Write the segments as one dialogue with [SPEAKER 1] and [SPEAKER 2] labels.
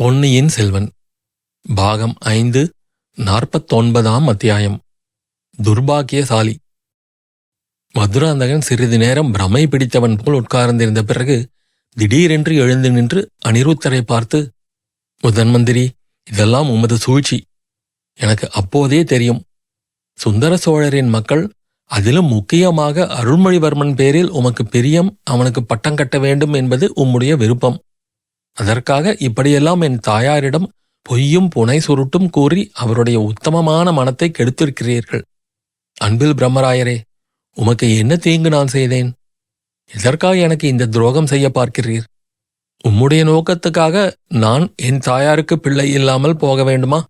[SPEAKER 1] பொன்னியின் செல்வன் பாகம் ஐந்து நாற்பத்தொன்பதாம் அத்தியாயம். துர்பாக்கியசாலி மதுராந்தகன் சிறிது நேரம் பிரமை பிடித்தவன் போல் உட்கார்ந்திருந்த பிறகு திடீரென்று எழுந்து நின்று அனிருத்தரை பார்த்து முதன் மந்திரி இதெல்லாம் உமது சூழ்ச்சி. எனக்கு அப்போதே தெரியும். சுந்தர சோழரின் மக்கள் அதிலும் முக்கியமாக அருள்மொழிவர்மன் பேரில் உமக்கு பிரியம் அவனுக்கு பட்டம் கட்ட வேண்டும் என்பது உம்முடைய விருப்பம். அதற்காக இப்படியெல்லாம் என் தாயாரிடம் பொய்யும் புனை சுருட்டும் கூறி அவருடைய உத்தமமான மனத்தை கெடுத்திருக்கிறீர்கள். அன்பில் பிரம்மராயரே உமக்கு என்ன தீங்கு நான் செய்தேன்? எதற்காக எனக்கு இந்த துரோகம் செய்ய பார்க்கிறீர்? உம்முடைய நோக்கத்துக்காக நான் என் தாயாருக்கு பிள்ளை இல்லாமல் போக வேண்டுமா?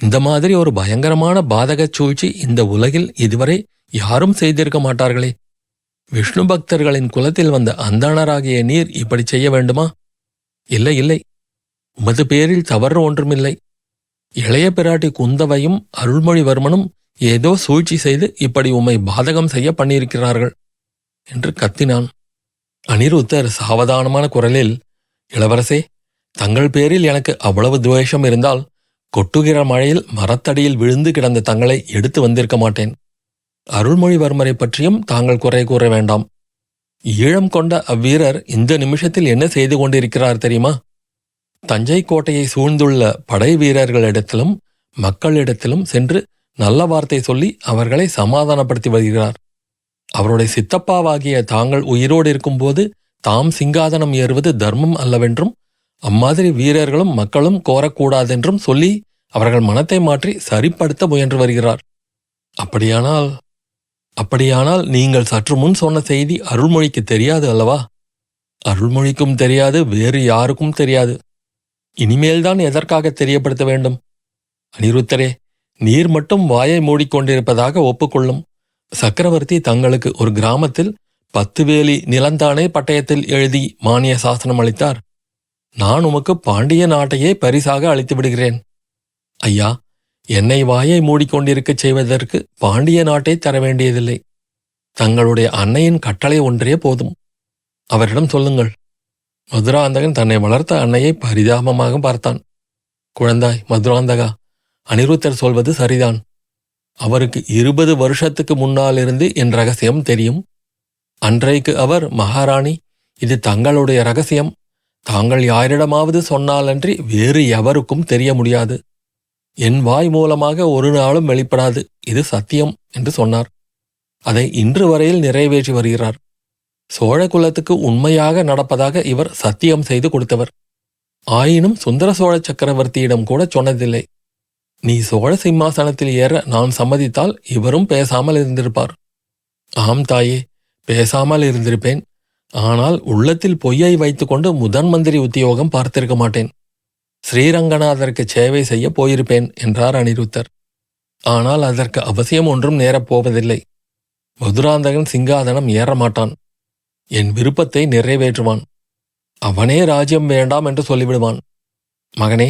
[SPEAKER 1] இந்த மாதிரி ஒரு பயங்கரமான பாதகச் சூழ்ச்சி இந்த உலகில் இதுவரை யாரும் செய்திருக்க மாட்டார்களே. விஷ்ணு பக்தர்களின் குலத்தில் வந்த அந்தாணராகிய நீர் இப்படி செய்ய வேண்டுமா? இல்லை இல்லை. உமது பேரில் தவறு ஒன்றுமில்லை. இளைய பிராட்டி குந்தவையும் அருள்மொழிவர்மனும் ஏதோ சூழ்ச்சி செய்து இப்படி உம்மை பாதகம் செய்ய பண்ணியிருக்கிறார்கள் என்று கத்தினான். அனிருத்தர் சாவதானமான குரலில் இளவரசே தங்கள் பேரில் எனக்கு அவ்வளவு துவேஷம் இருந்தால் கொட்டுகிற மழையில் மரத்தடியில் விழுந்து கிடந்த தங்களை எடுத்து வந்திருக்க மாட்டேன். அருள்மொழிவர்மரை பற்றியும் தாங்கள் குறை கூற வேண்டாம். ஈழம் கொண்ட அவ்வீரர் இந்த நிமிஷத்தில் என்ன செய்து கொண்டிருக்கிறார் தெரியுமா? தஞ்சை கோட்டையை சூழ்ந்துள்ள படை வீரர்களிடத்திலும் மக்களிடத்திலும் சென்று நல்ல வார்த்தை சொல்லி அவர்களை சமாதானப்படுத்தி வருகிறார். அவருடைய சித்தப்பாவாகிய தாங்கள் உயிரோடு இருக்கும்போது தாம் சிங்காதனம் ஏறுவது தர்மம் அல்லவென்றும் அம்மாதிரி வீரர்களும் மக்களும் கோரக்கூடாதென்றும் சொல்லி அவர்கள் மனத்தை மாற்றி சரிப்படுத்த முயன்று வருகிறார். அப்படியானால் அப்படியானால் நீங்கள் சற்று முன் சொன்ன செய்தி அருள்மொழிக்கு தெரியாது அல்லவா? அருள்மொழிக்கும் தெரியாது வேறு யாருக்கும் தெரியாது. இனிமேல்தான் எதற்காக தெரியப்படுத்த வேண்டும்? அனிருத்தரே நீர் மட்டும் வாயை மூடிக்கொண்டிருப்பதாக ஒப்புக்கொள்ளும். சக்கரவர்த்தி தங்களுக்கு ஒரு கிராமத்தில் பத்து வேலி நிலந்தானே பட்டயத்தில் எழுதி மானிய சாசனம் அளித்தார். நான் உமக்கு பாண்டிய நாட்டையே பரிசாக அளித்து விடுகிறேன் ஐயா என்னை வாயை மூடிக்கொண்டிருக்கச் செய்வதற்கு பாண்டிய நாட்டை தர வேண்டியதில்லை. தங்களுடைய அன்னையின் கட்டளை ஒன்றே போதும். அவரிடம் சொல்லுங்கள். மதுராந்தகன் தன்னை வளர்த்த அன்னையை பரிதாபமாக பார்த்தான். குழந்தாய் மதுராந்தகா அனிருத்தர் சொல்வது சரிதான். அவருக்கு இருபது வருஷத்துக்கு முன்னாலிருந்து என் ரகசியம் தெரியும். அன்றைக்கு அவர் மகாராணி இது தங்களுடைய ரகசியம். தாங்கள் யாரிடமாவது சொன்னாலன்றி வேறு எவருக்கும் தெரிய முடியாது. என் வாய் மூலமாக ஒரு நாளும் வெளிப்படாது. இது சத்தியம் என்று சொன்னார். அதை இன்று வரையில் நிறைவேற்றி வருகிறார். சோழ குலத்துக்கு உண்மையாக நடப்பதாக இவர் சத்தியம் செய்து கொடுத்தவர். ஆயினும் சுந்தர சோழ சக்கரவர்த்தியிடம் கூட சொன்னதில்லை. நீ சோழ சிம்மாசனத்தில் ஏற நான் சம்மதித்தால் இவரும் பேசாமல் இருந்திருப்பார். ஆம் தாயே பேசாமல் இருந்திருப்பேன். ஆனால் உள்ளத்தில் பொய்யை வைத்துக்கொண்டு முதன் மந்திரி உத்தியோகம் பார்த்திருக்க மாட்டேன். ஸ்ரீரங்கநாதருக்கு சேவை செய்ய போயிருப்பேன் என்றார் அனிருத்தர். ஆனால் அதற்கு அவசியம் ஒன்றும் நேரப்போவதில்லை மதுராந்தகன் சிங்காதனம் ஏறமாட்டான். என் விருப்பத்தை நிறைவேற்றுவான். அவனே ராஜ்யம் வேண்டாம் என்று சொல்லிவிடுவான். மகனே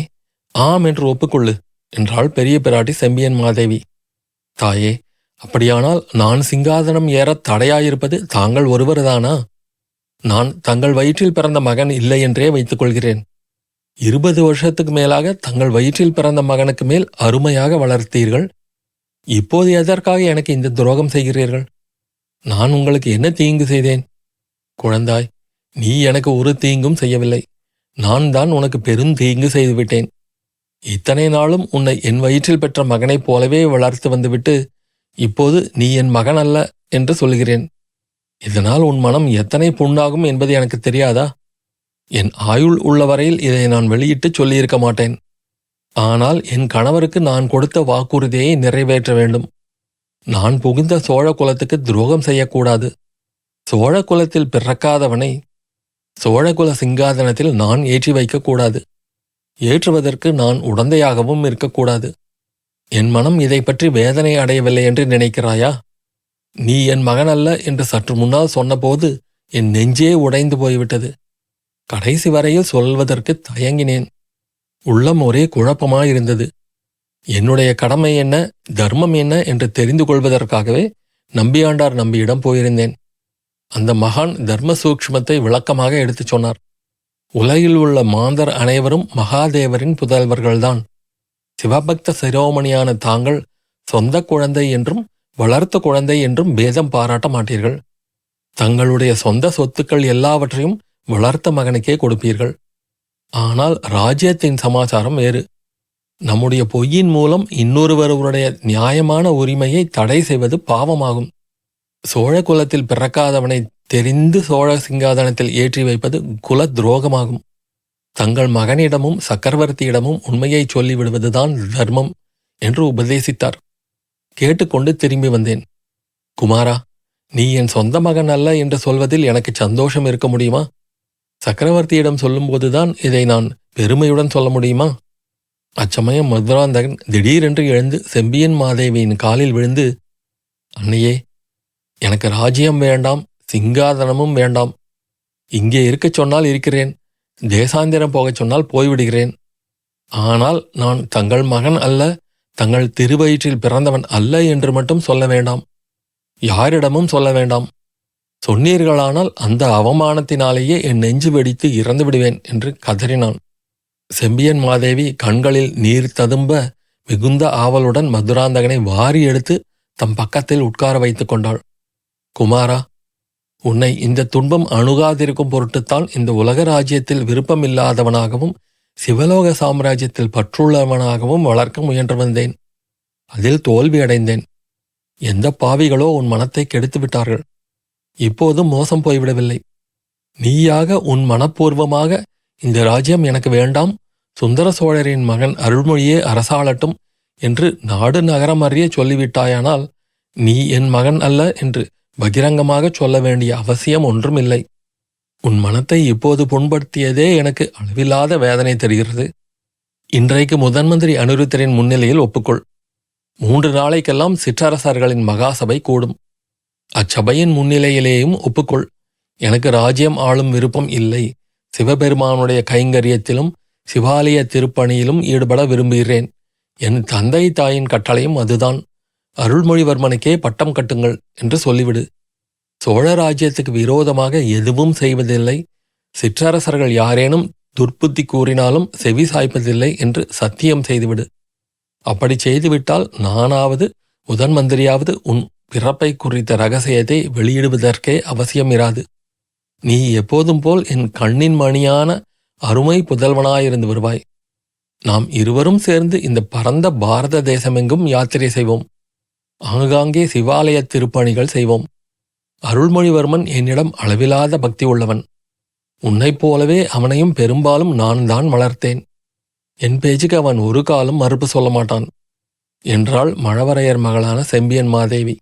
[SPEAKER 1] ஆம் என்று ஒப்புக்கொள்ளு என்றாள் பெரிய பிராட்டி செம்பியன் மாதேவி. தாயே அப்படியானால் நான் சிங்காதனம் ஏறத் தடையாயிருப்பது தாங்கள் ஒருவர்தானா? நான் தங்கள் வயிற்றில் பிறந்த மகன் இல்லை என்றே வைத்துக் கொள்கிறேன். இருபது வருஷத்துக்கு மேலாக தங்கள் வயிற்றில் பிறந்த மகனுக்கு மேல் அருமையாக வளர்த்தீர்கள். இப்போது எதற்காக எனக்கு இந்த துரோகம் செய்கிறீர்கள்? நான் உங்களுக்கு என்ன தீங்கு செய்தேன்? குழந்தாய் நீ எனக்கு ஒரு தீங்கும் செய்யவில்லை. நான் தான் உனக்கு பெருந்தீங்கு செய்துவிட்டேன். இத்தனை நாளும் உன்னை என் வயிற்றில் பெற்ற மகனைப் போலவே வளர்த்து வந்துவிட்டு இப்போது நீ என் மகன் அல்ல என்று சொல்கிறேன். இதனால் உன் மனம் எத்தனை புண்ணாகும் என்பது எனக்கு தெரியாதா? என் ஆயுள் உள்ளவரையில் இதை நான் வெளியிட்டு சொல்லியிருக்க மாட்டேன். ஆனால் என் கணவருக்கு நான் கொடுத்த வாக்குறுதியை நிறைவேற்ற வேண்டும். நான் புகுந்த சோழ குலத்துக்கு துரோகம் செய்யக்கூடாது. சோழ குலத்தில் பிறக்காதவனை சோழகுல சிங்காதனத்தில் நான் ஏற்றி வைக்கக்கூடாது. ஏற்றுவதற்கு நான் உடந்தையாகவும் இருக்கக்கூடாது. என் மனம் இதை பற்றி வேதனை அடையவில்லை என்று நினைக்கிறாயா? நீ என் மகன் அல்ல என்று சற்று முன்னால் சொன்னபோது என் நெஞ்சே உடைந்து போய்விட்டது. கடைசி வரையில் சொல்வதற்கு தயங்கினேன். உள்ளம் ஒரே குழப்பமாயிருந்தது. என்னுடைய கடமை என்ன தர்மம் என்ன என்று தெரிந்து கொள்வதற்காகவே நம்பியாண்டார் நம்பியிடம் போயிருந்தேன். அந்த மகான் தர்ம சூக்ஷ்மத்தை விளக்கமாக எடுத்துச் சொன்னார். உலகில் உள்ள மாந்தர் அனைவரும் மகாதேவரின் புதல்வர்கள்தான். சிவபக்த சிரோமணியான தாங்கள் சொந்த குழந்தை என்றும் வளர்த்த குழந்தை என்றும் பேதம் பாராட்ட மாட்டீர்கள். தங்களுடைய சொந்த சொத்துக்கள் எல்லாவற்றையும் வளர்த்த மகனுக்கே கொடுப்பீர்கள். ஆனால் ராஜ்யத்தின் சமாச்சாரம் வேறு. நம்முடைய பொய்யின் மூலம் இன்னொருவருடைய நியாயமான உரிமையை தடை செய்வது பாவமாகும். சோழ குலத்தில் பிறக்காதவனை தெரிந்து சோழ சிங்காதனத்தில் ஏற்றி வைப்பது குல துரோகமாகும். தங்கள் மகனிடமும் சக்கரவர்த்தியிடமும் உண்மையை சொல்லிவிடுவதுதான் தர்மம் என்று உபதேசித்தார். கேட்டுக்கொண்டு திரும்பி வந்தேன். குமாரா நீ என் சொந்த மகன் அல்ல என்று சொல்வதில் எனக்கு சந்தோஷம் இருக்க முடியுமா? சக்கரவர்த்தியிடம் சொல்லும்போதுதான் இதை நான் பெருமையுடன் சொல்ல முடியுமா? அச்சமயம் மதுராந்தகன் திடீரென்று எழுந்து செம்பியன் மாதேவியின் காலில் விழுந்து அன்னையே எனக்கு ராஜ்யம் வேண்டாம் சிங்காதனமும் வேண்டாம். இங்கே இருக்கச் சொன்னால் இருக்கிறேன் தேசாந்திரம் போகச் சொன்னால் போய்விடுகிறேன். ஆனால் நான் தங்கள் மகன் அல்ல தங்கள் திருவயிற்றில் பிறந்தவன் அல்ல என்று மட்டும் சொல்ல வேண்டாம். யாரிடமும் சொல்ல வேண்டாம். சொன்னீர்களானால் அந்த அவமானத்தினாலேயே என் நெஞ்சு வெடித்து இறந்து விடுவேன் என்று கதறினான். செம்பியன் மாதேவி கண்களில் நீர் ததும்ப மிகுந்த ஆவலுடன் மதுராந்தகனை வாரி எடுத்து தம் பக்கத்தில் உட்கார வைத்துக் கொண்டாள். குமாரா உன்னை இந்த துன்பம் அணுகாதிருக்கும் பொருட்டுத்தான் இந்த உலக ராஜ்யத்தில் விருப்பமில்லாதவனாகவும் சிவலோக சாம்ராஜ்யத்தில் பற்றுள்ளவனாகவும் வளர்க்க முயன்று வந்தேன். அதில் தோல்வி அடைந்தேன் எந்த பாவிகளோ உன் மனத்தை கெடுத்து விட்டார்கள். இப்போதும் மோசம் போய்விடவில்லை. நீயாக உன் மனப்பூர்வமாக இந்த ராஜ்யம் எனக்கு வேண்டாம். சுந்தர சோழரின் மகன் அருள்மொழியே அரசாளட்டும் என்று நாடு நகரம் அறிய சொல்லிவிட்டாயானால் நீ என் மகன் அல்ல என்று பகிரங்கமாக சொல்ல வேண்டிய அவசியம் ஒன்றுமில்லை. உன் மனத்தை இப்போது புண்படுத்தியதே எனக்கு அளவில்லாத வேதனை தெரிகிறது. இன்றைக்கு முதன் மந்திரி அனிருத்தரின் முன்னிலையில் ஒப்புக்கொள். மூன்று நாளைக்கெல்லாம் சிற்றரசர்களின் மகாசபை கூடும். அச்சபையின் முன்னிலையிலேயும் ஒப்புக்கொள். எனக்கு ராஜ்யம் ஆளும் விருப்பம் இல்லை. சிவபெருமானுடைய கைங்கரியத்திலும் சிவாலய திருப்பணியிலும் ஈடுபட விரும்புகிறேன். என் தந்தை தாயின் கட்டளையும் அதுதான். அருள்மொழிவர்மனுக்கே பட்டம் கட்டுங்கள் என்று சொல்லிவிடு. சோழ ராஜ்யத்துக்கு விரோதமாக எதுவும் செய்வதில்லை. சிற்றரசர்கள் யாரேனும் துர்ப்புத்தி கூறினாலும் செவி சாய்ப்பதில்லை என்று சத்தியம் செய்துவிடு. அப்படி செய்துவிட்டால் நானாவது முதன் மந்திரியாவது உன் பிறப்பை குறித்த ரகசியத்தை வெளியிடுவதற்கே அவசியம் இராது நீ எப்போதும் போல் என் கண்ணின் மணியான அருமை புதல்வனாயிருந்து வருவாய். நாம் இருவரும் சேர்ந்து இந்த பரந்த பாரத தேசமெங்கும் யாத்திரை செய்வோம். ஆங்காங்கே சிவாலய திருப்பணிகள் செய்வோம். அருள்மொழிவர்மன் என்னிடம் அளவிலாத பக்தி உள்ளவன். உன்னைப் போலவே அவனையும் பெரும்பாலும் நான் தான் வளர்த்தேன். என் பேச்சுக்கு அவன் ஒரு காலம் மறுப்பு சொல்ல மாட்டான். என்றாள் மழவரையர் மகளான செம்பியன் மாதேவி.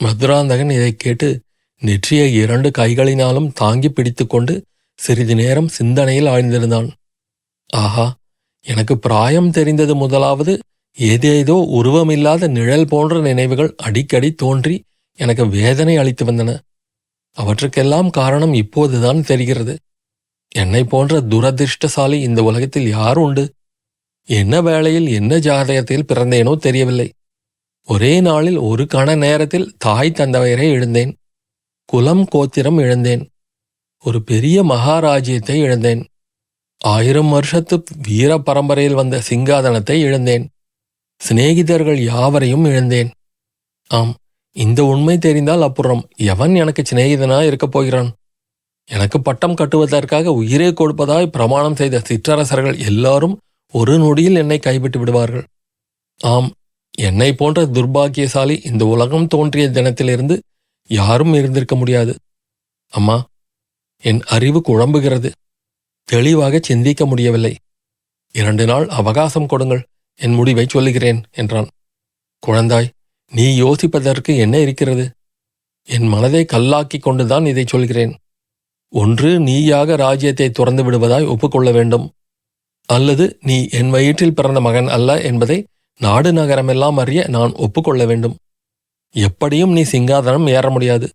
[SPEAKER 1] மதுராந்தகன் இதைக் கேட்டு நெற்றியை இரண்டு கைகளினாலும் தாங்கி பிடித்துக்கொண்டு சிறிது நேரம் சிந்தனையில் ஆழ்ந்திருந்தான். ஆஹா எனக்கு பிராயம் தெரிந்தது முதலாவது ஏதேதோ உருவமில்லாத நிழல் போன்ற நினைவுகள் அடிக்கடி தோன்றி எனக்கு வேதனை அளித்து வந்தன. அவற்றுக்கெல்லாம் காரணம் இப்போதுதான் தெரிகிறது. என்னை போன்ற துரதிருஷ்டசாலி இந்த உலகத்தில் யார் உண்டு? என்ன வேளையில் என்ன ஜாதகத்தில் பிறந்தேனோ தெரியவில்லை. ஒரே நாளில் ஒரு கண நேரத்தில் தாய் தந்தவரை இழந்தேன். குலம் கோத்திரம் இழந்தேன். ஒரு பெரிய மகாராஜ்யத்தை இழந்தேன். ஆயிரம் வருஷத்து வீர பரம்பரையில் வந்த சிங்காதனத்தை இழந்தேன். சிநேகிதர்கள் யாவரையும் இழந்தேன். ஆம் இந்த உண்மை தெரிந்தால் அப்புறம் எவன் எனக்கு சிநேகிதனா இருக்கப் போகிறான்? எனக்கு பட்டம் கட்டுவதற்காக உயிரே கொடுப்பதாய் பிரமாணம் செய்த சிற்றரசர்கள் எல்லாரும் ஒரு நொடியில் என்னை கைவிட்டு விடுவார்கள். ஆம் என்னை போன்ற துர்பாக்கியசாலி இந்த உலகம் தோன்றிய தினத்திலிருந்து யாரும் இருந்திருக்க முடியாது. அம்மா என் அறிவு குழம்புகிறது. தெளிவாக சிந்திக்க முடியவில்லை. இரண்டு நாள் அவகாசம் கொடுங்கள். என் முடிவை சொல்லுகிறேன் என்றான். குழந்தாய் நீ யோசிப்பதற்கு என்ன இருக்கிறது? என் மனதை கல்லாக்கிக் கொண்டுதான் இதை சொல்கிறேன். ஒன்று நீயாக ராஜ்யத்தை துறந்து விடுவதாய் ஒப்புக்கொள்ள வேண்டும். அல்லது நீ என் வயிற்றில் பிறந்த மகன் அல்ல என்பதை நாடு நகரமெல்லாம் அறிய நான் ஒப்புக்கொள்ள வேண்டும். எப்படியும் நீ சிங்காதனம் ஏற முடியாது.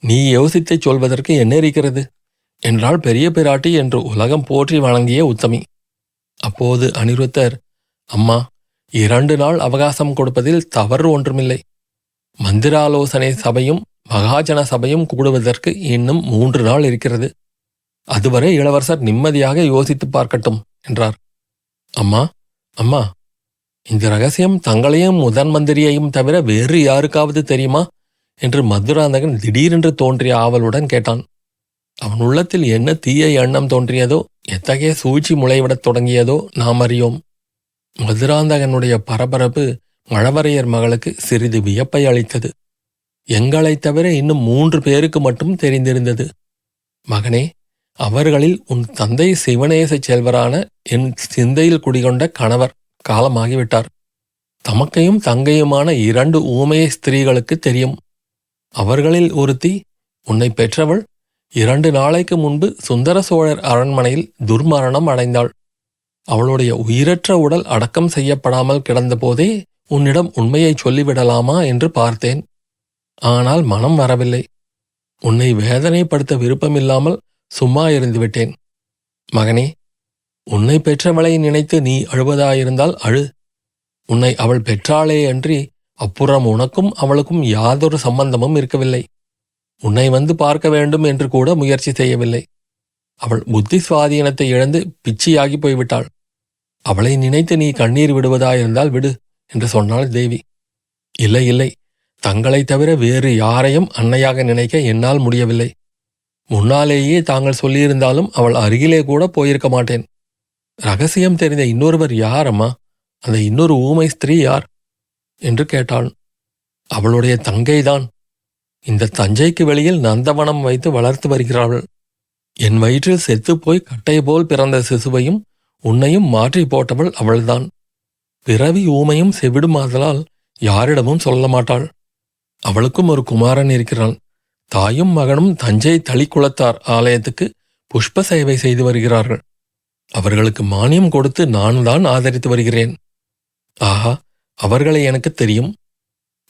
[SPEAKER 1] நீ யோசித்துச் சொல்வதற்கு என்ன இருக்கிறது? என்றால் பெரிய பிராட்டி என்று உலகம் போற்றி வழங்கிய உத்தமி. அப்போது அனிருத்தர் அம்மா இரண்டு நாள் அவகாசம் கொடுப்பதில் தவறு ஒன்றுமில்லை. மந்திராலோசனை சபையும் மகாஜன சபையும் கூடுவதற்கு இன்னும் மூன்று நாள் இருக்கிறது. அதுவரை இளவரசர் நிம்மதியாக யோசித்துப் பார்க்கட்டும் என்றார். அம்மா அம்மா இந்த ரகசியம் தங்களையும் முதன் மந்திரியையும் தவிர வேறு யாருக்காவது தெரியுமா? என்று மதுராந்தகன் திடீரென்று தோன்றிய ஆவலுடன் கேட்டான். அவன் உள்ளத்தில் என்ன தீய எண்ணம் தோன்றியதோ எத்தகைய சூழ்ச்சி முளைவிடத் தொடங்கியதோ நாம் அறியோம். மதுராந்தகனுடைய பரபரப்பு மழவரையர் மகளுக்கு சிறிது வியப்பை அளித்தது. எங்களைத் தவிர இன்னும் மூன்று பேருக்கு மட்டும் தெரிந்திருந்தது. மகனே அவர்களில் உன் தந்தை சிவநேச செல்வரான என் சிந்தையில் குடிகொண்ட கணவர். காலமாகிவிட்டார். தமக்கையும் தங்கையுமான இரண்டு ஊமைய ஸ்திரீகளுக்கு தெரியும். அவர்களில் ஒருத்தி உன்னை பெற்றவள் இரண்டு நாளைக்கு முன்பு சுந்தர சோழர் அரண்மனையில் துர்மரணம் அடைந்தாள். அவளுடைய உயிரற்ற உடல் அடக்கம் செய்யப்படாமல் கிடந்தபோதே உன்னிடம் உண்மையை சொல்லிவிடலாமா என்று பார்த்தேன். ஆனால் மனம் வரவில்லை. உன்னை வேதனைப்படுத்த விருப்பமில்லாமல் சும்மா இருந்துவிட்டேன். மகனே உன்னை பெற்றவளை நினைத்து நீ அழுவதாயிருந்தால் அழு. உன்னை அவள் பெற்றாளே அன்றி அப்புறம் உனக்கும் அவளுக்கும் யாதொரு சம்பந்தமும் இருக்கவில்லை. உன்னை வந்து பார்க்க வேண்டும் என்று கூட முயற்சி செய்யவில்லை. அவள் புத்தி சுவாதீனத்தை இழந்து பிச்சியாகி போய்விட்டாள். அவளை நினைத்து நீ கண்ணீர் விடுவதாயிருந்தால் விடு என்று சொன்னாள் தேவி. இல்லை இல்லை. தங்களைத் தவிர வேறு யாரையும் அன்னையாக நினைக்க என்னால் முடியவில்லை. முன்னாலேயே தாங்கள் சொல்லியிருந்தாலும் அவள் அருகிலே கூட போயிருக்க மாட்டேன். ரகசியம் தெரிந்த இன்னொருவர் யார் அம்மா அந்த இன்னொரு ஊமை ஸ்திரீ யார்? என்று கேட்டாள். அவளுடைய தங்கைதான். இந்த தஞ்சைக்கு வெளியில் நந்தவனம் வைத்து வளர்த்து வருகிறாள். என் வயிற்றில் செத்துப்போய் கட்டை போல் பிறந்த சிசுவையும் உன்னையும் மாற்றி போட்டவள் அவள்தான். பிறவி ஊமையும் செவிடுமாதலால் யாரிடமும் சொல்ல மாட்டாள். அவளுக்கும் ஒரு குமாரன் இருக்கிறான். தாயும் மகனும் தஞ்சை தளிக்குளத்தார் ஆலயத்துக்கு புஷ்ப சேவை செய்து வருகிறார்கள். அவர்களுக்கு மானியம் கொடுத்து நான் தான் ஆதரித்து வருகிறேன். ஆஹா அவர்களை எனக்கு தெரியும்.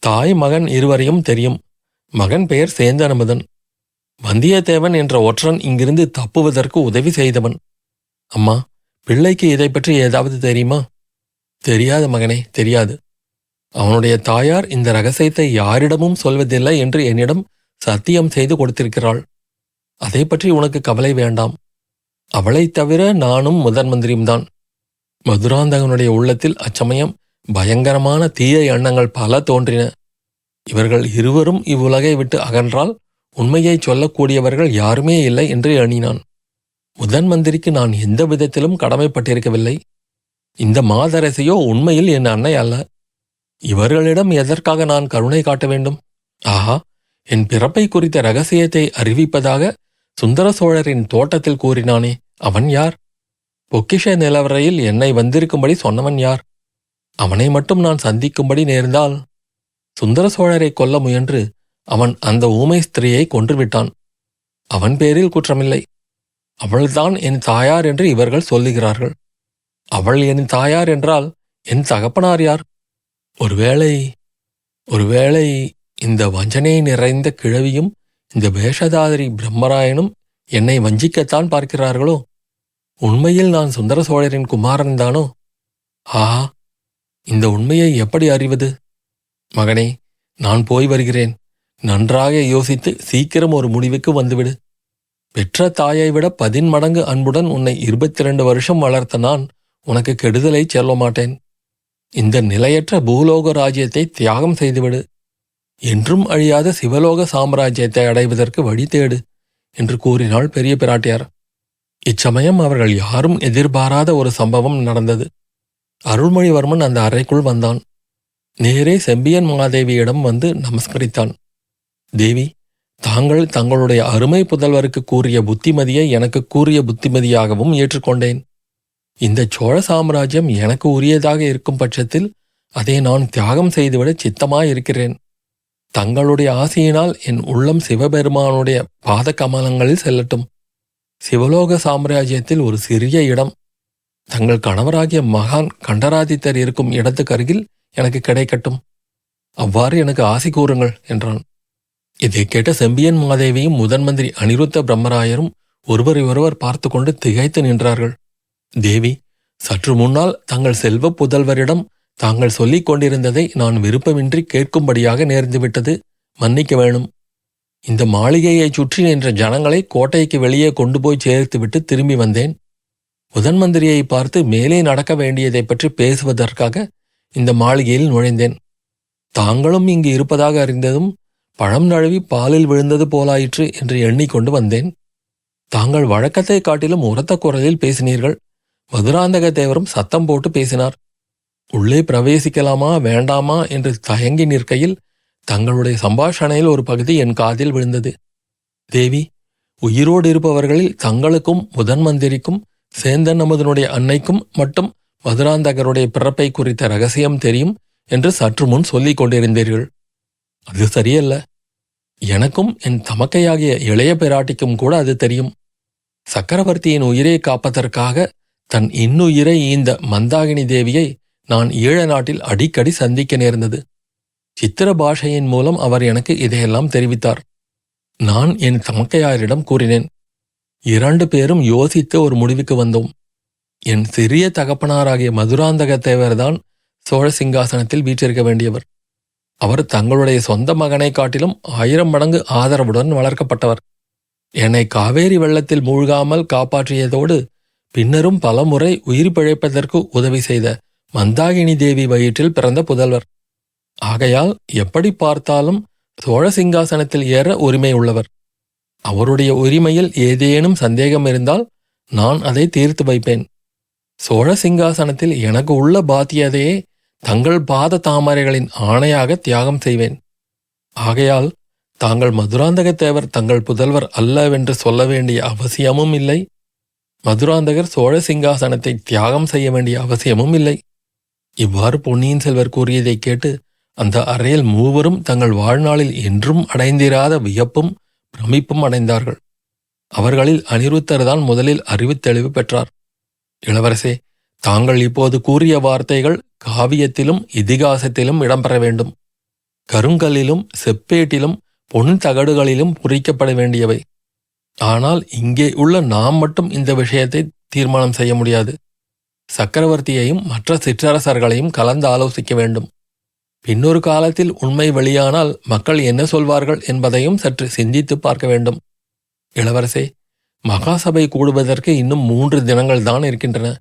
[SPEAKER 1] தாய் மகன் இருவரையும் தெரியும். மகன் பெயர் சேந்தனமுதன். வந்தியத்தேவன் என்ற ஒற்றன் இங்கிருந்து தப்புவதற்கு உதவி செய்தவன். அம்மா பிள்ளைக்கு இதை பற்றி ஏதாவது தெரியுமா? தெரியாது மகனே தெரியாது. அவனுடைய தாயார் இந்த ரகசியத்தை யாரிடமும் சொல்வதில்லை என்று என்னிடம் சத்தியம் செய்து கொடுத்திருக்கிறாள். அதை பற்றி உனக்கு கவலை வேண்டாம். அவளைத் தவிர நானும் முதன் மந்திரியும்தான். மதுராந்தகனுடைய உள்ளத்தில் அச்சமயம் பயங்கரமான தீய எண்ணங்கள் பல தோன்றின. இவர்கள் இருவரும் இவ்வுலகை விட்டு அகன்றால் உண்மையை சொல்லக்கூடியவர்கள் யாருமே இல்லை என்று எண்ணினான். முதன் மந்திரிக்கு நான் எந்த விதத்திலும் கடமைப்பட்டிருக்கவில்லை. இந்த மாதரசையோ உண்மையில் என் அன்னை அல்ல. இவர்களிடம் எதற்காக நான் கருணை காட்ட வேண்டும்? ஆஹா என் பிறப்பை குறித்த ரகசியத்தை அறிவிப்பதாக சுந்தர சோழரின் தோட்டத்தில் கூறினானே அவன் யார்? பொக்கிஷ நிலவரையில் என்னை வந்திருக்கும்படி சொன்னவன் யார்? அவனை மட்டும் நான் சந்திக்கும்படி நேர்ந்தால்? சுந்தர சோழரை கொல்ல முயன்று அவன் அந்த ஊமை ஸ்திரீயை கொன்றுவிட்டான். அவன் பேரில் குற்றமில்லை. அவள்தான் என் தாயார் என்று இவர்கள் சொல்லுகிறார்கள். அவள் என் தாயார் என்றால் என் தகப்பனார் யார்? ஒருவேளை ஒருவேளை இந்த வஞ்சனை நிறைந்த கிழவியும் இந்த வேஷதாதிரி பிரம்மராயனும் என்னை வஞ்சிக்கத்தான் பார்க்கிறார்களோ? உண்மையில் நான் சுந்தர சோழரின் குமாரன் தானோ? ஆஹா இந்த உண்மையை எப்படி அறிவது? மகனே நான் போய் வருகிறேன். நன்றாக யோசித்து சீக்கிரம் ஒரு முடிவுக்கு வந்துவிடு. பெற்ற தாயை விட பதின்மடங்கு அன்புடன் உன்னை இருபத்தி ரெண்டு வருஷம் வளர்த்த நான் உனக்கு கெடுதலை செல்ல மாட்டேன். இந்த நிலையற்ற பூலோக ராஜ்யத்தை தியாகம் செய்துவிடு. என்றும் அழியாத சிவலோக சாம்ராஜ்யத்தை அடைவதற்கு வழி தேடு என்று கூறினாள் பெரிய பிராட்டியார். இச்சமயம் அவர்கள் யாரும் எதிர்பாராத ஒரு சம்பவம் நடந்தது. அருள்மொழிவர்மன் அந்த அறைக்குள் வந்தான். நேரே செம்பியன் மாதேவியிடம் வந்து நமஸ்கரித்தான். தேவி தாங்கள் தங்களுடைய அருமை புதல்வருக்கு கூறிய புத்திமதியை எனக்கு கூறிய புத்திமதியாகவும் ஏற்றுக்கொண்டேன். இந்த சோழ சாம்ராஜ்யம் எனக்கு உரியதாக இருக்கும் பட்சத்தில் அதை நான் தியாகம் செய்துவிட சித்தமாயிருக்கிறேன். தங்களுடைய ஆசையினால் என் உள்ளம் சிவபெருமானுடைய பாத கமலங்களில் செல்லட்டும். சிவலோக சாம்ராஜ்யத்தில் ஒரு சிறிய இடம். தங்கள் கணவராகிய மகான் கண்டராதித்தர் இருக்கும் இடத்துக்கு அருகில் எனக்கு கிடைக்கட்டும். அவ்வாறு எனக்கு ஆசை கூறுங்கள் என்றான். இதை கேட்ட செம்பியன் மாதேவியும் முதன் மந்திரி அனிருத்த பிரம்மராயரும் ஒருவரை ஒருவர் பார்த்து கொண்டு திகைத்து நின்றார்கள். தேவி சற்று முன்னால் தங்கள் செல்வ புதல்வரிடம் தாங்கள் சொல்லிக் கொண்டிருந்ததை நான் விருப்பமின்றி கேட்கும்படியாக நேர்ந்துவிட்டது. மன்னிக்க வேணும். இந்த மாளிகையைச் சுற்றி நின்ற ஜனங்களை கோட்டைக்கு வெளியே கொண்டு போய் சேர்த்துவிட்டு திரும்பி வந்தேன். முதன் மந்திரியை பார்த்து மேலே நடக்க வேண்டியதைப் பற்றி பேசுவதற்காக இந்த மாளிகையில் நுழைந்தேன். தாங்களும் இங்கு இருப்பதாக அறிந்ததும் பழம் நழுவி பாலில் விழுந்தது போலாயிற்று என்று எண்ணிக்கொண்டு வந்தேன். தாங்கள் வழக்கத்தை காட்டிலும் உரத்த குரலில் பேசினீர்கள். மதுராந்தக தேவரும் சத்தம் போட்டு பேசினார். உள்ளே பிரவேசிக்கலாமா வேண்டாமா என்று தயங்கி நிற்கையில் தங்களுடைய சம்பாஷணையில் ஒரு பகுதி என் காதில் விழுந்தது. தேவி உயிரோடு இருப்பவர்களில் தங்களுக்கும் முதன் மந்திரிக்கும் சேந்தன் அமுதனுடைய அன்னைக்கும் மட்டும் மதுராந்தகருடைய பிறப்பை குறித்த ரகசியம் தெரியும் என்று சற்று முன் சொல்லிக் கொண்டிருந்தீர்கள். அது சரியல்ல. எனக்கும் என் தமக்கையாகிய இளைய பிராட்டிக்கும் கூட அது தெரியும். சக்கரவர்த்தியின் உயிரை காப்பதற்காக தன் இன்னுயிரை ஈந்த மந்தாகினி தேவியை நான் ஈழ நாட்டில் அடிக்கடி சந்திக்க நேர்ந்தது. சித்திர பாஷையின் மூலம் அவர் எனக்கு இதையெல்லாம் தெரிவித்தார். நான் என் தமக்கையாரிடம் கூறினேன் இரண்டு பேரும் யோசித்து ஒரு முடிவுக்கு வந்தோம். என் சிறிய தகப்பனாராகிய மதுராந்தக தேவர்தான் சோழ சிங்காசனத்தில் வீற்றிருக்க வேண்டியவர். அவர் தங்களுடைய சொந்த மகனைக் காட்டிலும் ஆயிரம் மடங்கு ஆதரவுடன் வளர்க்கப்பட்டவர். என்னை காவேரி வெள்ளத்தில் மூழ்காமல் காப்பாற்றியதோடு பின்னரும் பலமுறை உயிர் பிழைப்பதற்கு உதவி செய்த மந்தாகினி தேவி வயிற்றில் பிறந்த புதல்வர். ஆகையால் எப்படி பார்த்தாலும் சோழ சிங்காசனத்தில் ஏற உரிமை உள்ளவர். அவருடைய உரிமையில் ஏதேனும் சந்தேகம் இருந்தால் நான் அதை தீர்த்து வைப்பேன். சோழ சிங்காசனத்தில் எனக்கு உள்ள பாத்தியதையே தங்கள் பாத தாமரைகளின் ஆணையாக தியாகம் செய்வேன். ஆகையால் தாங்கள் மதுராந்தக தேவர் தங்கள் புதல்வர் அல்லவென்று சொல்ல வேண்டிய அவசியமும் இல்லை. மதுராந்தகர் சோழ சிங்காசனத்தை தியாகம் செய்ய வேண்டிய அவசியமும் இல்லை. இவ்வாறு பொன்னியின் செல்வர் கூறியதைக் கேட்டு அந்த அறையில் மூவரும் தங்கள் வாழ்நாளில் என்றும் அடைந்திராத வியப்பும் பிரமிப்பும் அடைந்தார்கள். அவர்களில் அனிருத்தர் தான் முதலில் அறிவுத்தெளிவு பெற்றார். இளவரசே தாங்கள் இப்போது கூறிய வார்த்தைகள் காவியத்திலும் இதிகாசத்திலும் இடம்பெற வேண்டும். கருங்கல்லிலும் செப்பேட்டிலும் பொன் தகடுகளிலும் குறிக்கப்பட வேண்டியவை. ஆனால் இங்கே உள்ள நாம் மட்டும் இந்த விஷயத்தை தீர்மானம் செய்ய முடியாது. சக்கரவர்த்தியையும் மற்ற சிற்றரசர்களையும் கலந்து ஆலோசிக்க வேண்டும். பின்னொரு காலத்தில் உண்மை வெளியானால் மக்கள் என்ன சொல்வார்கள் என்பதையும் சற்று சிந்தித்துப் பார்க்க வேண்டும். இளவரசே மகாசபை கூடுவதற்கு இன்னும் மூன்று தினங்கள் தான் இருக்கின்றன.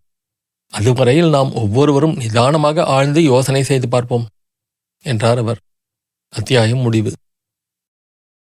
[SPEAKER 1] அதுவரையில் நாம் ஒவ்வொருவரும் நிதானமாக ஆழ்ந்து யோசனை செய்து பார்ப்போம் என்றார் அவர். அத்தியாயம் முடிவு.